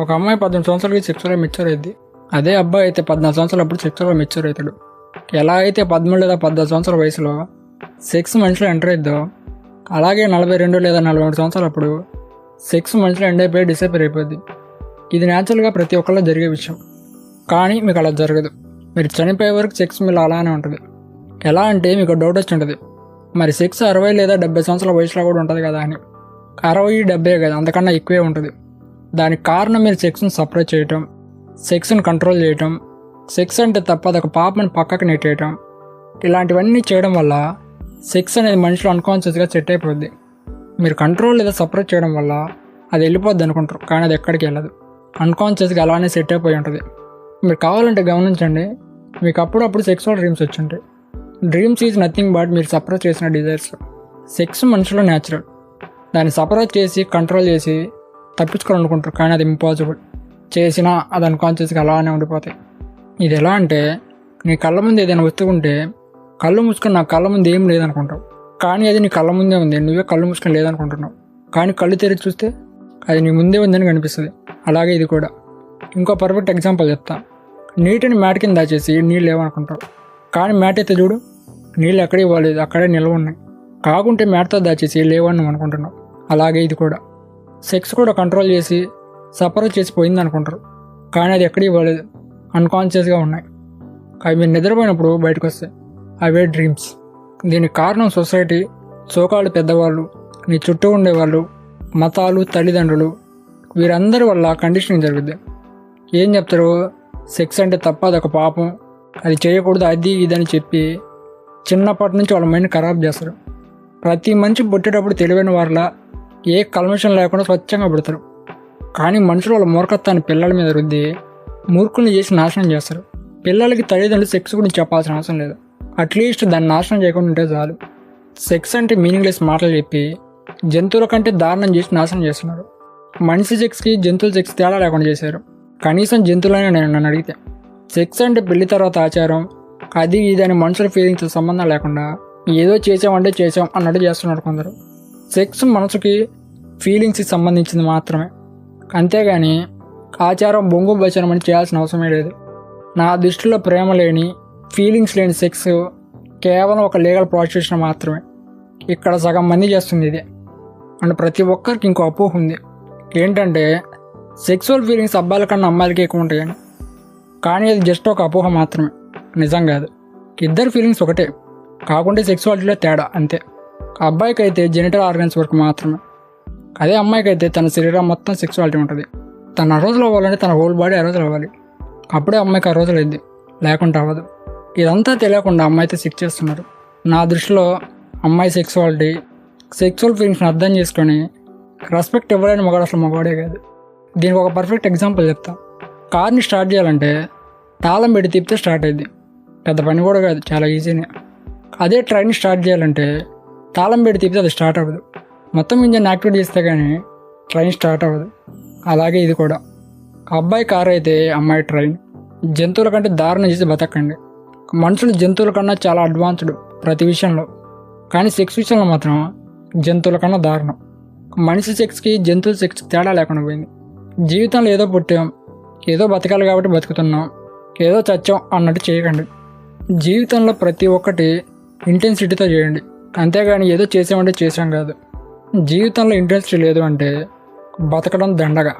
ఒక అమ్మాయి పద్దెనిమిది సంవత్సరాలకి సెక్చువల్గా మెచ్యూర్ అయింది. అదే అబ్బాయి అయితే పద్నాలుగు సంవత్సరాలు అప్పుడు సెక్చువల్గా మెచ్యూర్ అవుతాడు. ఎలా అయితే పదమూడు లేదా పద్నాలుగు సంవత్సరాల వయసులో సెక్స్ మనిషిలో ఎంటర్ అయిద్దో అలాగే నలభై రెండు లేదా నలభై మూడు సంవత్సరాలు అప్పుడు సెక్స్ మనిషిలో ఎండ్ అయిపోయి డిసైపర్ అయిపోద్ది. ఇది న్యాచురల్గా ప్రతి ఒక్కళ్ళలో జరిగే విషయం. కానీ మీకు అలా జరగదు. మీరు చనిపోయే వరకు సెక్స్ మీలో అలానే ఉంటుంది. ఎలా అంటే మీకు డౌట్ వచ్చి ఉంటుంది. మరి సెక్స్ అరవై లేదా డెబ్బై సంవత్సరాల వయసులో కూడా ఉంటుంది కదా అని. అరవై డెబ్బై కదా అంతకన్నా ఎక్కువే ఉంటుంది. దానికి కారణం మీరు సెక్స్ను సపరేట్ చేయటం సెక్స్ని కంట్రోల్ చేయటం సెక్స్ అంటే తప్ప అదొక పాపను పక్కకు నెట్టేయటం. ఇలాంటివన్నీ చేయడం వల్ల సెక్స్ అనేది మనుషులు అన్కాన్షియస్గా సెట్ అయిపోద్ది. మీరు కంట్రోల్ లేదా సపరేట్ చేయడం వల్ల అది వెళ్ళిపోద్ది అనుకుంటారు కానీ అది ఎక్కడికి వెళ్ళదు. అన్కాన్షియస్గా అలానే సెట్ అయిపోయి ఉంటుంది. మీరు కావాలంటే గమనించండి మీకు అప్పుడప్పుడు సెక్సువల్ డ్రీమ్స్ వచ్చుంటాయి. డ్రీమ్స్ ఈజ్ నథింగ్ బట్ మీరు సపరేట్ చేసిన డిజైర్స్ సెక్స్ మనుషులు న్యాచురల్ దాన్ని సపరేట్ చేసి కంట్రోల్ చేసి తప్పించుకోవాలనుకుంటారు. కానీ అది ఇంపాసిబుల్. చేసినా అది అన్కాన్షియస్గా అలానే ఉండిపోతాయి. ఇది ఎలా అంటే నీ కళ్ళ ముందు ఏదైనా వస్తుకుంటే కళ్ళు మూసుకొని నా కళ్ళ ముందు ఏం లేదనుకుంటావు. కానీ అది నీ కళ్ళ ముందే ఉంది. నువ్వే కళ్ళు మూసుకొని లేదనుకుంటున్నావు. కానీ కళ్ళు తెరిచి చూస్తే అది నీ ముందే ఉందని కనిపిస్తుంది. అలాగే ఇది కూడా. ఇంకో పర్ఫెక్ట్ ఎగ్జాంపుల్ చెప్తా. నీటిని మ్యాట్ కింద దాచేసి నీళ్ళు లేవనుకుంటావు. కానీ మ్యాట్ అయితే చూడు నీళ్ళు ఎక్కడే ఇవ్వలేదు అక్కడే నిల్వ ఉన్నాయి. కాకుంటే మ్యాట్తో దాచేసి లేవని అనుకుంటున్నావు. అలాగే ఇది కూడా. సెక్స్ కూడా కంట్రోల్ చేసి సఫర్ చేసిపోయింది అనుకుంటారు. కానీ అది ఎక్కడే ఇవ్వలేదు అన్కాన్షియస్గా ఉన్నాయి. అవి మీరు నిద్రపోయినప్పుడు బయటకు వస్తాయి అవే డ్రీమ్స్ దీనికి కారణం సొసైటీ సోకాళ్ళు పెద్దవాళ్ళు నీ చుట్టూ ఉండేవాళ్ళు మతాలు తల్లిదండ్రులు వీరందరి వల్ల కండిషనింగ్ జరుగుద్ది ఏం చెప్తారు? సెక్స్ అంటే తప్ప అదొక పాపం. అది చేయకూడదు అది ఇది అని చెప్పి చిన్నప్పటి నుంచి వాళ్ళ మైండ్ ఖరాబ్ చేస్తారు. ప్రతి మనిషి పుట్టేటప్పుడు తెలివైన వారిలా ఏ కల్మషం లేకుండా స్వచ్ఛంగా పెడతారు. కానీ మనుషులు వాళ్ళ మూర్ఖత్వాన్ని పిల్లల మీద రుద్ది మూర్ఖుల్ని చేసి నాశనం చేస్తారు. పిల్లలకి తల్లిదండ్రులు సెక్స్ గురించి చెప్పాల్సిన అవసరం లేదు. అట్లీస్ట్ దాన్ని నాశనం చేయకుండా ఉంటే చాలు. సెక్స్ అంటే మీనింగ్లెస్ మాటలు చెప్పి జంతువుల కంటే దారుణం చేసి నాశనం చేస్తున్నారు. మనిషి సెక్స్కి జంతువుల సెక్స్ తేడా లేకుండా చేశారు. కనీసం జంతువులైనా నేను నన్ను అడిగితే సెక్స్ అంటే పెళ్ళి తర్వాత ఆచారం అది ఇది అని మనుషుల ఫీలింగ్స్ సంబంధం లేకుండా ఏదో చేసామంటే చేసాం అన్నట్టు చేస్తున్నారు కొందరు. సెక్స్ మనసుకి ఫీలింగ్స్కి సంబంధించింది మాత్రమే. అంతేగాని ఆచారం బొంగు భచనం అని చేయాల్సిన అవసరమే లేదు. నా దృష్టిలో ప్రేమ లేని ఫీలింగ్స్ లేని సెక్స్ కేవలం ఒక లీగల్ ప్రాసిక్యూషన్ మాత్రమే. ఇక్కడ సగం మంది చేస్తుంది ఇదే. అండ్ ప్రతి ఒక్కరికి ఇంకో అపోహ ఉంది. ఏంటంటే సెక్సువల్ ఫీలింగ్స్ అబ్బాయిల కన్నా అమ్మాయిలకి ఎక్కువ ఉంటాయని కానీ అది జస్ట్ ఒక అపోహ మాత్రమే. నిజం కాదు. ఇద్దరు ఫీలింగ్స్ ఒకటే. కాకుంటే సెక్సువాలిటీలో తేడా అంతే. అబ్బాయికి అయితే జెనిటల్ ఆర్గన్స్ వరకు మాత్రమే. అదే అమ్మాయికి అయితే తన శరీరం మొత్తం సెక్సువాలిటీ ఉంటుంది. తన ఆ రోజులు అవ్వాలంటే తన హోల్ బాడీ ఆ రోజులు అవ్వాలి. అప్పుడే అమ్మాయికి ఆ రోజులు అయింది. లేకుండా అవ్వదు. ఇదంతా తెలియకుండా అమ్మాయి అయితే సెక్స్ చేస్తున్నారు. నా దృష్టిలో అమ్మాయి సెక్సువాలిటీ సెక్సువల్ ఫీలింగ్స్ని అర్థం చేసుకొని రెస్పెక్ట్ ఇవ్వలేని మగాడు అసలు మగవాడే కాదు. దీనికి ఒక పర్ఫెక్ట్ ఎగ్జాంపుల్ చెప్తా. కార్ని స్టార్ట్ చేయాలంటే తాళం పెట్టి తిప్పితే స్టార్ట్ అయింది పెద్ద పని కూడా కాదు చాలా ఈజీనే అదే ట్రైన్ స్టార్ట్ చేయాలంటే తాళం పెడి తిప్పితే అది స్టార్ట్ అవ్వదు. మొత్తం ఇంజన్ యాక్టివేట్ చేస్తే కానీ ట్రైన్ స్టార్ట్ అవ్వదు. అలాగే ఇది కూడా. అబ్బాయి కారు అయితే అమ్మాయి ట్రైన్ జంతువుల కంటే దారుణం చేసి బతకండి. మనుషులు జంతువుల కన్నా చాలా అడ్వాన్స్డ్ ప్రతి విషయంలో. కానీ సెక్స్ విషయంలో మాత్రం జంతువుల కన్నా దారుణం. మనిషి సెక్స్కి జంతువుల సెక్స్కి తేడా లేకుండా పోయింది. జీవితంలో ఏదో పుట్టాం ఏదో బతకాలి కాబట్టి బతుకుతున్నాం ఏదో చచ్చాం అన్నట్టు చేయకండి. జీవితంలో ప్రతి ఒక్కటి ఇంటెన్సిటీతో చేయండి. అంతేగాని ఏదో చేసామంటే చేసాం కాదు. జీవితంలో ఇంట్రెస్ట్ లేదు అంటే బతకడం దండగా.